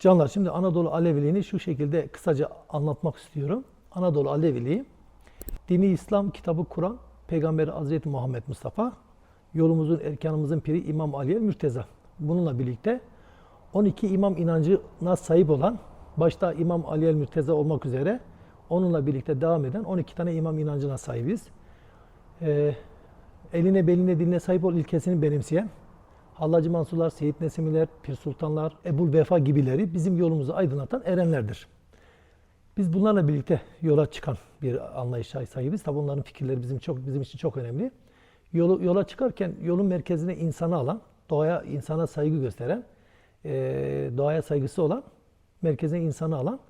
Canlar şimdi Anadolu Aleviliğini şu şekilde kısaca anlatmak istiyorum. Anadolu Aleviliği, dini İslam kitabı Kur'an, Peygamberi Hazreti Muhammed Mustafa, yolumuzun erkanımızın piri İmam Ali'ye Mürteza. Bununla birlikte 12 imam inancına sahip olan, başta İmam Ali'ye Mürteza olmak üzere onunla birlikte devam eden 12 tane imam inancına sahibiz. Ee, eline beline diline sahip ol ilkesini benimseyen Hallacı Mansurlar, Seyit Nesimiler, Pir Sultanlar, Ebul Vefa gibileri bizim yolumuzu aydınlatan erenlerdir. Biz bunlarla birlikte yola çıkan bir anlayışa sahibiz. Tabi onların fikirleri bizim çok bizim için çok önemli. Yolu, yola çıkarken yolun merkezine insanı alan, doğaya insana saygı gösteren, e, doğaya saygısı olan, merkezine insanı alan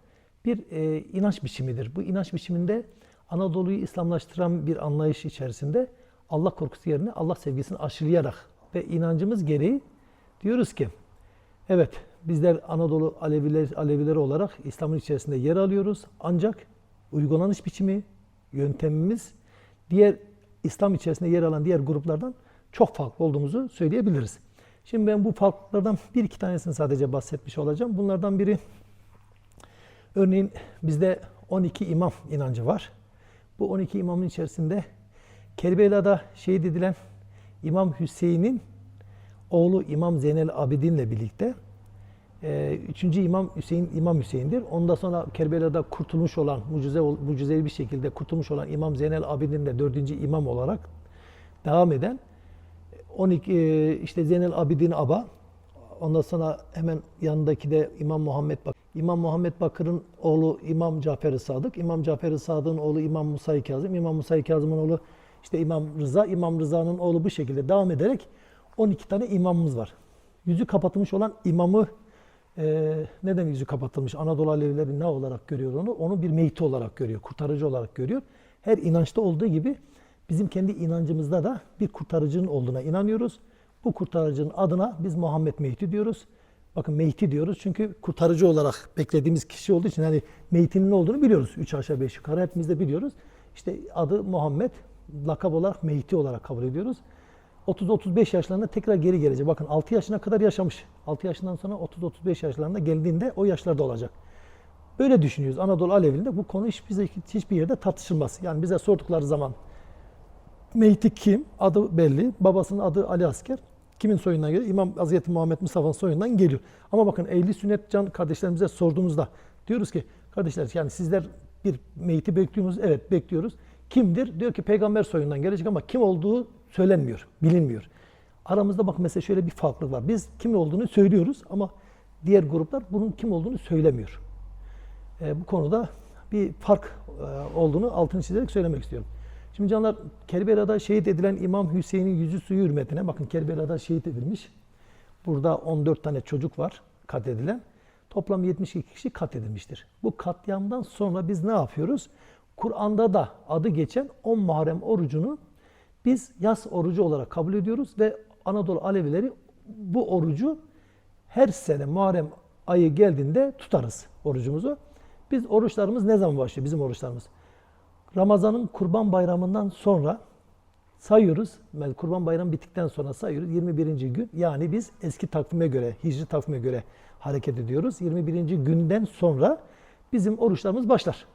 bir e, inanç biçimidir. Bu inanç biçiminde Anadolu'yu İslamlaştıran bir anlayış içerisinde Allah korkusu yerine Allah sevgisini aşılayarak ve inancımız gereği diyoruz ki evet bizler Anadolu Aleviler, Alevileri olarak İslam'ın içerisinde yer alıyoruz. Ancak uygulanış biçimi, yöntemimiz diğer İslam içerisinde yer alan diğer gruplardan çok farklı olduğumuzu söyleyebiliriz. Şimdi ben bu farklılıklardan bir iki tanesini sadece bahsetmiş olacağım. Bunlardan biri örneğin bizde 12 imam inancı var. Bu 12 imamın içerisinde Kerbela'da şehit edilen İmam Hüseyin'in oğlu İmam Zeynel Abidin'le birlikte e, üçüncü İmam Hüseyin İmam Hüseyin'dir. Ondan sonra Kerbela'da kurtulmuş olan, mucize, mucizevi bir şekilde kurtulmuş olan İmam Zeynel Abidin de dördüncü imam olarak devam eden 12 e, işte Zeynel Abidin Aba ondan sonra hemen yanındaki de İmam Muhammed Bakır. İmam Muhammed Bakır'ın oğlu İmam Cafer-i Sadık, İmam Cafer-i Sadık'ın oğlu İmam Musa-i Kazım, İmam Musa-i Kazım'ın oğlu işte İmam Rıza, İmam Rıza'nın oğlu bu şekilde devam ederek 12 tane imamımız var. Yüzü kapatılmış olan imamı e, neden yüzü kapatılmış? Anadolu Alevileri ne olarak görüyor onu? Onu bir meyti olarak görüyor, kurtarıcı olarak görüyor. Her inançta olduğu gibi bizim kendi inancımızda da bir kurtarıcının olduğuna inanıyoruz. Bu kurtarıcının adına biz Muhammed Mehdi diyoruz. Bakın Mehdi diyoruz çünkü kurtarıcı olarak beklediğimiz kişi olduğu için hani Mehdi'nin ne olduğunu biliyoruz. Üç aşağı beş yukarı hepimiz de biliyoruz. İşte adı Muhammed, lakap olarak Mehdi olarak kabul ediyoruz. 30-35 yaşlarında tekrar geri gelecek. Bakın 6 yaşına kadar yaşamış. 6 yaşından sonra 30-35 yaşlarında geldiğinde o yaşlarda olacak. Böyle düşünüyoruz. Anadolu Alevi'nde bu konu hiç bize hiçbir yerde tartışılmaz. Yani bize sordukları zaman Mehdi kim? Adı belli. Babasının adı Ali Asker. Kimin soyundan geliyor? İmam Hazreti Muhammed Mustafa'nın soyundan geliyor. Ama bakın ehli sünnet can kardeşlerimize sorduğumuzda diyoruz ki kardeşler yani sizler bir Mehdi bekliyor musunuz? Evet bekliyoruz. Kimdir? Diyor ki peygamber soyundan gelecek ama kim olduğu söylenmiyor, bilinmiyor. Aramızda bak mesela şöyle bir farklılık var. Biz kim olduğunu söylüyoruz ama diğer gruplar bunun kim olduğunu söylemiyor. E, bu konuda bir fark e, olduğunu altını çizerek söylemek istiyorum. Şimdi canlar Kerbela'da şehit edilen İmam Hüseyin'in yüzü suyu hürmetine bakın Kerbela'da şehit edilmiş. Burada 14 tane çocuk var katledilen. Toplam 72 kişi katledilmiştir. Bu katliamdan sonra biz ne yapıyoruz? Kur'an'da da adı geçen 10 Muharrem orucunu biz yaz orucu olarak kabul ediyoruz ve Anadolu Alevileri bu orucu her sene Muharrem ayı geldiğinde tutarız orucumuzu. Biz oruçlarımız ne zaman başlıyor bizim oruçlarımız? Ramazan'ın Kurban Bayramı'ndan sonra sayıyoruz. Kurban Bayramı bittikten sonra sayıyoruz. 21. gün yani biz eski takvime göre, hicri takvime göre hareket ediyoruz. 21. günden sonra bizim oruçlarımız başlar.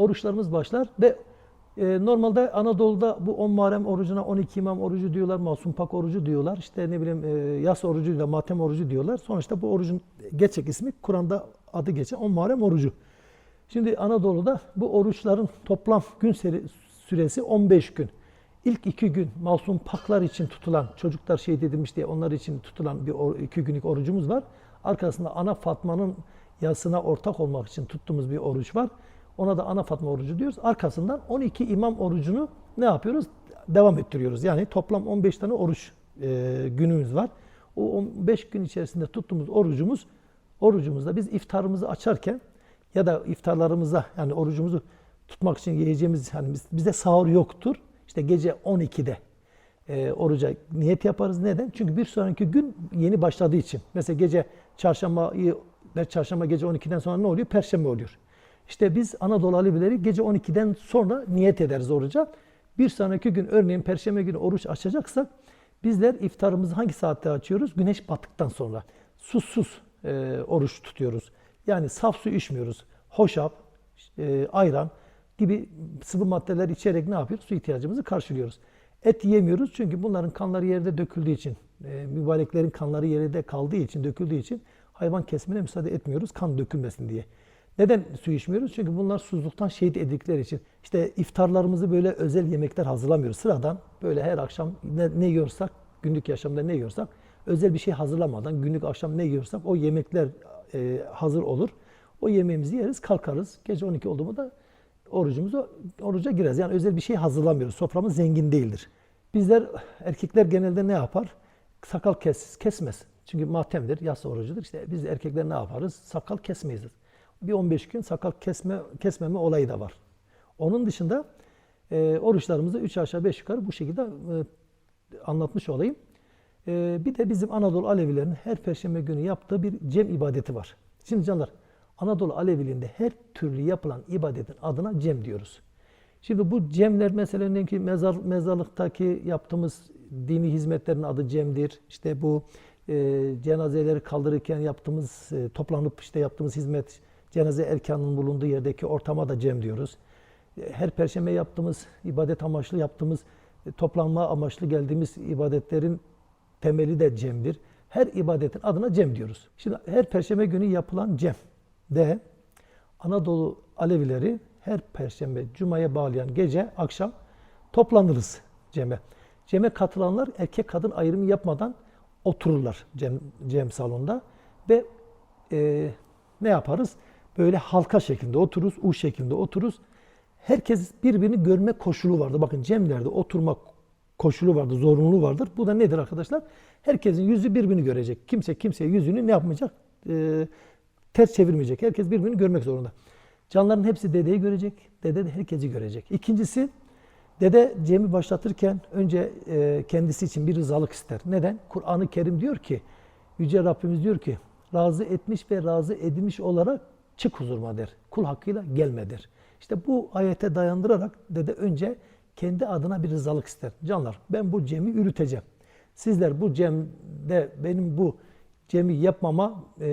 Oruçlarımız başlar ve e, normalde Anadolu'da bu 10 Muharrem orucuna 12 imam orucu diyorlar, Masum Pak orucu diyorlar. İşte ne bileyim e, yas orucuyla matem orucu diyorlar. Sonuçta bu orucun gerçek ismi Kur'an'da adı geçen 10 Muharrem orucu. Şimdi Anadolu'da bu oruçların toplam gün seri, süresi 15 gün. İlk iki gün masum paklar için tutulan, çocuklar şehit edilmiş diye onlar için tutulan bir or, iki günlük orucumuz var. Arkasında Ana Fatma'nın yasına ortak olmak için tuttuğumuz bir oruç var. Ona da Ana Fatma orucu diyoruz. Arkasından 12 imam orucunu ne yapıyoruz? Devam ettiriyoruz. Yani toplam 15 tane oruç e, günümüz var. O 15 gün içerisinde tuttuğumuz orucumuz, orucumuzda biz iftarımızı açarken ya da iftarlarımıza yani orucumuzu tutmak için yiyeceğimiz yani bizde sahur yoktur. İşte gece 12'de e, oruca niyet yaparız. Neden? Çünkü bir sonraki gün yeni başladığı için. Mesela gece çarşambayı çarşamba gece 12'den sonra ne oluyor? Perşembe oluyor. İşte biz Anadolu Alevileri gece 12'den sonra niyet ederiz oruca. Bir sonraki gün örneğin Perşembe günü oruç açacaksak bizler iftarımızı hangi saatte açıyoruz? Güneş battıktan sonra. Susuz e, oruç tutuyoruz. Yani saf su içmiyoruz. Hoşaf, e, ayran gibi sıvı maddeler içerek ne yapıyoruz? Su ihtiyacımızı karşılıyoruz. Et yemiyoruz çünkü bunların kanları yerde döküldüğü için, e, mübareklerin kanları yerde kaldığı için, döküldüğü için hayvan kesmine müsaade etmiyoruz kan dökülmesin diye. Neden su içmiyoruz? Çünkü bunlar susuzluktan şehit edildikleri için. İşte iftarlarımızı böyle özel yemekler hazırlamıyoruz. Sıradan böyle her akşam ne, ne yiyorsak, günlük yaşamda ne yiyorsak, özel bir şey hazırlamadan günlük akşam ne yiyorsak o yemekler e, hazır olur. O yemeğimizi yeriz, kalkarız. Gece 12 oldu mu da orucumuzu oruca gireriz. Yani özel bir şey hazırlamıyoruz. Soframız zengin değildir. Bizler erkekler genelde ne yapar? Sakal kes, kesmez. Çünkü matemdir, yas orucudur. İşte biz erkekler ne yaparız? Sakal kesmeyiz. Bir 15 gün sakal kesme kesmeme olayı da var. Onun dışında e, oruçlarımızı 3 aşağı 5 yukarı bu şekilde e, anlatmış olayım. E, bir de bizim Anadolu Alevilerinin her perşembe günü yaptığı bir cem ibadeti var. Şimdi canlar Anadolu Aleviliğinde her türlü yapılan ibadetin adına cem diyoruz. Şimdi bu cemler mesela ki mezar, mezarlıktaki yaptığımız dini hizmetlerin adı cemdir. İşte bu e, cenazeleri kaldırırken yaptığımız, e, toplanıp işte yaptığımız hizmet, cenaze erkanının bulunduğu yerdeki ortama da cem diyoruz. E, Her perşembe yaptığımız, ibadet amaçlı yaptığımız, e, toplanma amaçlı geldiğimiz ibadetlerin temeli de cemdir. Her ibadetin adına cem diyoruz. Şimdi her perşembe günü yapılan cem de Anadolu Alevileri her perşembe cumaya bağlayan gece akşam toplanırız ceme. Ceme katılanlar erkek kadın ayrımı yapmadan otururlar cem, cem salonda ve e, ne yaparız? Böyle halka şeklinde otururuz, U şeklinde otururuz. Herkes birbirini görme koşulu vardır. Bakın cemlerde oturma koşulu vardır, zorunluluğu vardır. Bu da nedir arkadaşlar? Herkesin yüzü birbirini görecek. Kimse kimseye yüzünü ne yapmayacak? E, ters çevirmeyecek. Herkes birbirini görmek zorunda. Canların hepsi dedeyi görecek. Dede de herkesi görecek. İkincisi dede Cem'i başlatırken önce e, kendisi için bir rızalık ister. Neden? Kur'an-ı Kerim diyor ki Yüce Rabbimiz diyor ki razı etmiş ve razı edilmiş olarak çık huzuruma der. Kul hakkıyla gelme der. İşte bu ayete dayandırarak dede önce kendi adına bir rızalık ister. Canlar ben bu Cem'i yürüteceğim. Sizler bu Cem'de benim bu Cem'i yapmama e,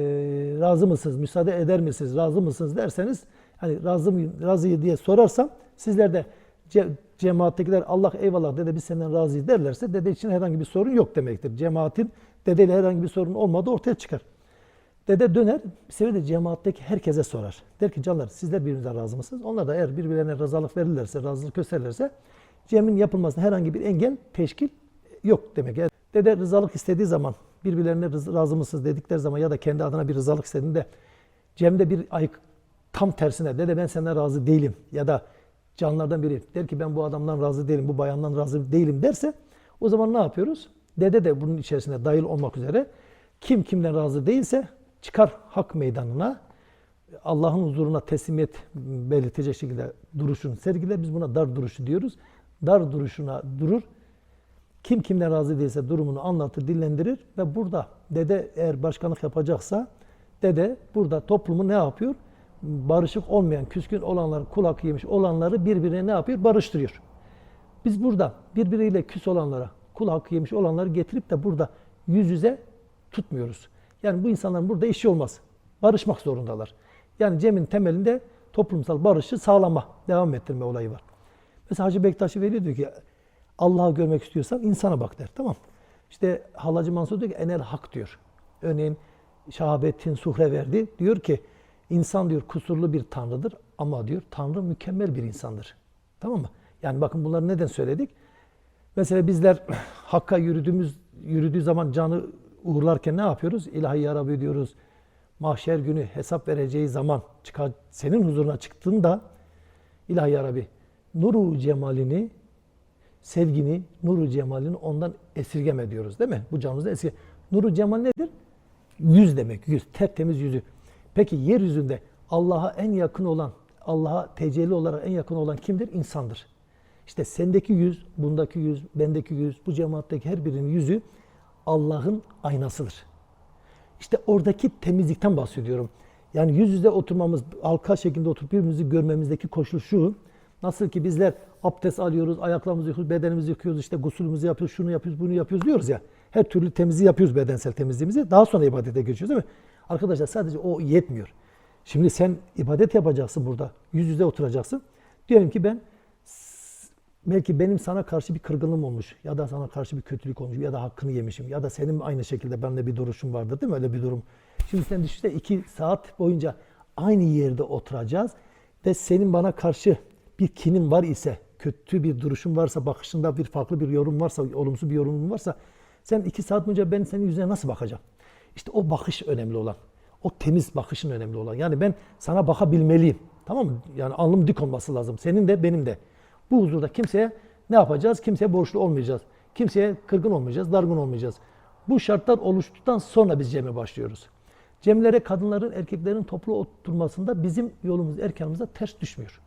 razı mısınız, müsaade eder misiniz, razı mısınız derseniz hani razı mıyım, razıyı diye sorarsam sizler de ce, cemaattekiler Allah eyvallah dede biz senden razıyız derlerse dede için herhangi bir sorun yok demektir. Cemaatin dedeyle herhangi bir sorun olmadığı ortaya çıkar. Dede döner, bir de cemaatteki herkese sorar. Der ki canlar sizler birbirinize razı mısınız? Onlar da eğer birbirlerine rızalık verirlerse, razılık gösterirlerse Cem'in yapılmasına herhangi bir engel, teşkil yok demek. Yani dede rızalık istediği zaman, birbirlerine razı mısınız dedikleri zaman ya da kendi adına bir rızalık istediğinde Cem'de bir ayık tam tersine dede ben senden razı değilim ya da canlardan biri der ki ben bu adamdan razı değilim, bu bayandan razı değilim derse o zaman ne yapıyoruz? Dede de bunun içerisine dahil olmak üzere kim kimden razı değilse çıkar hak meydanına Allah'ın huzuruna teslimiyet belirtecek şekilde duruşunu sergiler. Biz buna dar duruşu diyoruz. Dar duruşuna durur. Kim kimden razı değilse durumunu anlatır, dillendirir ve burada dede eğer başkanlık yapacaksa dede burada toplumu ne yapıyor? Barışık olmayan, küskün olanları, kul hakkı yemiş olanları birbirine ne yapıyor? Barıştırıyor. Biz burada birbiriyle küs olanlara, kul hakkı yemiş olanları getirip de burada yüz yüze tutmuyoruz. Yani bu insanların burada işi olmaz. Barışmak zorundalar. Yani Cem'in temelinde toplumsal barışı sağlama, devam ettirme olayı var. Mesela Hacı Bektaş'ı veriyor diyor ki Allah'ı görmek istiyorsan insana bak der. Tamam. İşte Hallacı Mansur diyor ki enel hak diyor. Örneğin Şahabettin Suhre verdi. Diyor ki insan diyor kusurlu bir tanrıdır ama diyor tanrı mükemmel bir insandır. Tamam mı? Yani bakın bunları neden söyledik? Mesela bizler Hakk'a yürüdüğümüz yürüdüğü zaman canı uğurlarken ne yapıyoruz? İlahi ya Rabbi diyoruz. Mahşer günü hesap vereceği zaman çıkar, senin huzuruna çıktığında İlahi ya Rabbi nuru cemalini sevgini, nuru cemalini ondan esirgeme diyoruz değil mi? Bu canımızda esirge. Nuru cemal nedir? Yüz demek, yüz. Tertemiz yüzü. Peki yeryüzünde Allah'a en yakın olan, Allah'a tecelli olarak en yakın olan kimdir? İnsandır. İşte sendeki yüz, bundaki yüz, bendeki yüz, bu cemaatteki her birinin yüzü Allah'ın aynasıdır. İşte oradaki temizlikten bahsediyorum. Yani yüz yüze oturmamız, halka şeklinde oturup birbirimizi görmemizdeki koşul şu. Nasıl ki bizler abdest alıyoruz, ayaklarımızı yıkıyoruz, bedenimizi yıkıyoruz, işte gusülümüzü yapıyoruz, şunu yapıyoruz, bunu yapıyoruz diyoruz ya. Her türlü temizliği yapıyoruz bedensel temizliğimizi. Daha sonra ibadete geçiyoruz değil mi? Arkadaşlar sadece o yetmiyor. Şimdi sen ibadet yapacaksın burada. Yüz yüze oturacaksın. Diyelim ki ben belki benim sana karşı bir kırgınlığım olmuş ya da sana karşı bir kötülük olmuş ya da hakkını yemişim ya da senin aynı şekilde benimle bir duruşun vardı değil mi? Öyle bir durum. Şimdi sen düşünsene iki saat boyunca aynı yerde oturacağız ve senin bana karşı bir kinin var ise, kötü bir duruşun varsa, bakışında bir farklı bir yorum varsa, olumsuz bir yorumun varsa sen iki saat boyunca ben senin yüzüne nasıl bakacağım? İşte o bakış önemli olan. O temiz bakışın önemli olan. Yani ben sana bakabilmeliyim. Tamam mı? Yani alnım dik olması lazım. Senin de benim de. Bu huzurda kimseye ne yapacağız? Kimseye borçlu olmayacağız. Kimseye kırgın olmayacağız, dargın olmayacağız. Bu şartlar oluştuktan sonra biz ceme başlıyoruz. Cemlere kadınların, erkeklerin toplu oturmasında bizim yolumuz, erkanımıza ters düşmüyor.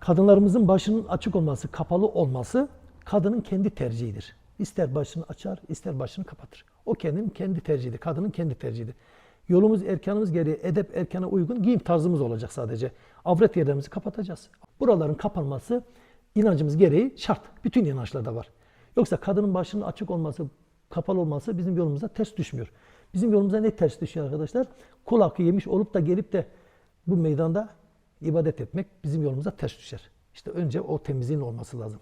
Kadınlarımızın başının açık olması, kapalı olması kadının kendi tercihidir. İster başını açar, ister başını kapatır. O kendinin kendi tercihidir, kadının kendi tercihidir. Yolumuz, erkanımız gereği edep erkana uygun giyim tarzımız olacak sadece. Avret yerlerimizi kapatacağız. Buraların kapanması inancımız gereği şart. Bütün inançlarda var. Yoksa kadının başının açık olması, kapalı olması bizim yolumuza ters düşmüyor. Bizim yolumuza ne ters düşüyor arkadaşlar? Kul hakkı yemiş olup da gelip de bu meydanda ibadet etmek bizim yolumuza ters düşer. İşte önce o temizliğin olması lazım.